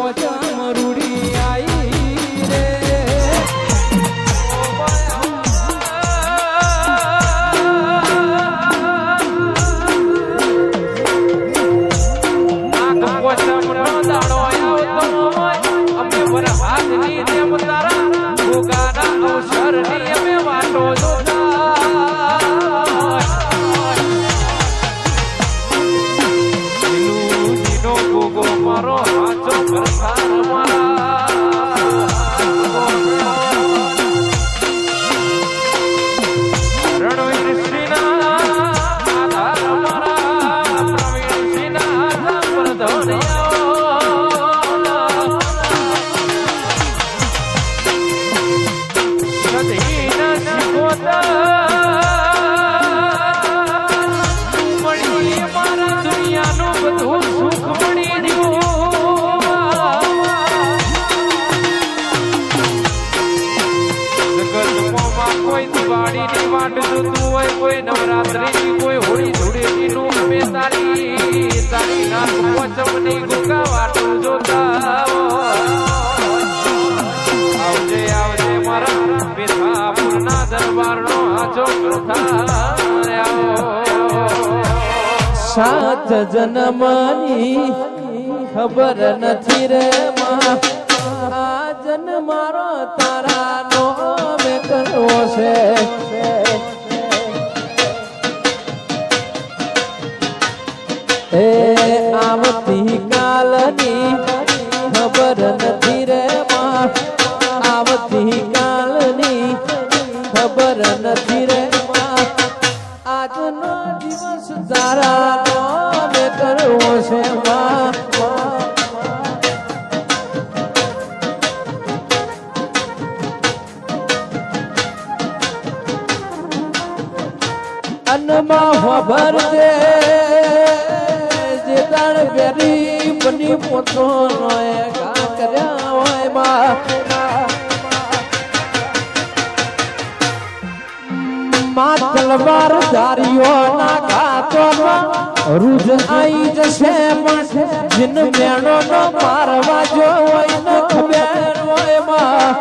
પોચમ રૂડી આઈ રે. કોઈ હોળી પ્રથા સાત જન્મની ખબર નથી રે માં. આ જન્મ મારો તારા નો મેં કરવો છે. આવતી કાલની ખબર નથી રે માં. આવતી કાલની ખબર નથી રે માં. આજનો દિવસ તારા નામે કરવો છે અન્નમાં ભરજે બેરી પોતો નોય હોયમાં તલવાર ધારીઓ ના ખાતો રૂજ આઈ જશે પણ જીન મેણો નો મારવા જો હોય ન ખબર હોયમાં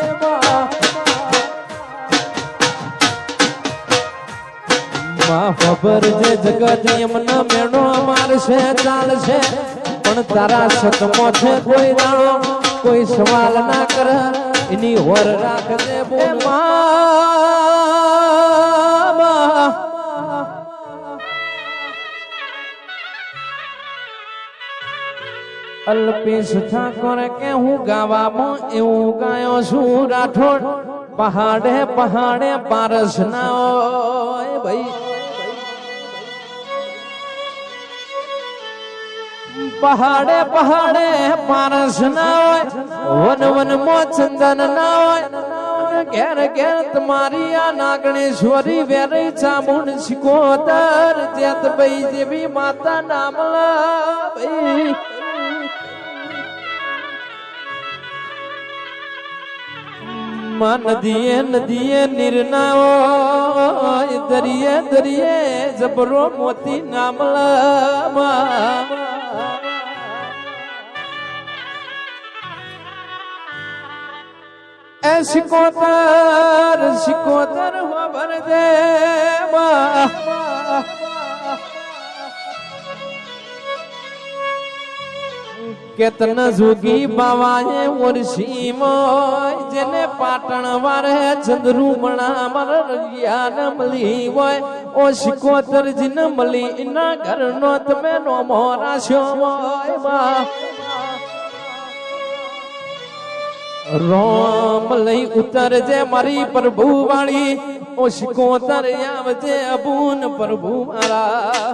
ખબર જે જગત એમના મેણો મારશે, ચાલશે. પણ તારા સતમો છે કોઈ નામ કોઈ સવાલ ના કરે એની હોર બોલ. અલ્પેશ ઠાકોર કે હું ગાવામાં એવું ગાયો છું રાઠોડ. પહાડે પહાડે પારસ ના હોય ભાઈ. પહાડે પહાડે પારસ ના હોય, વન વન મો ચંદન ના હોય. ઘેર ઘેર તમારી આ નાગણેશ્વરી વેરી ચામુંડ શિકોતર, જેત ભાઈ જેવી માતા નામલા ભાઈ માં નદીએ નદીએ નિરનાઓ દરિયે દરિયે જબરો મોતી નામલા એ શિકોતર હો ભર દે કેતન જોગી બાવાએ ઓરસી મોય જેને પાટણ વારે ચંદ્રુમણા મર જ્ઞાન મળી હોય. ઓ શિકોતર જીન મળી ઇના ઘર નો તમે નો મોરાશ્યો મોયમાં રોમ લઈ ઉતરજે મારી પ્રભુ વાળી ઓ શિકોતર આવજે અબુન પ્રભુ મારા.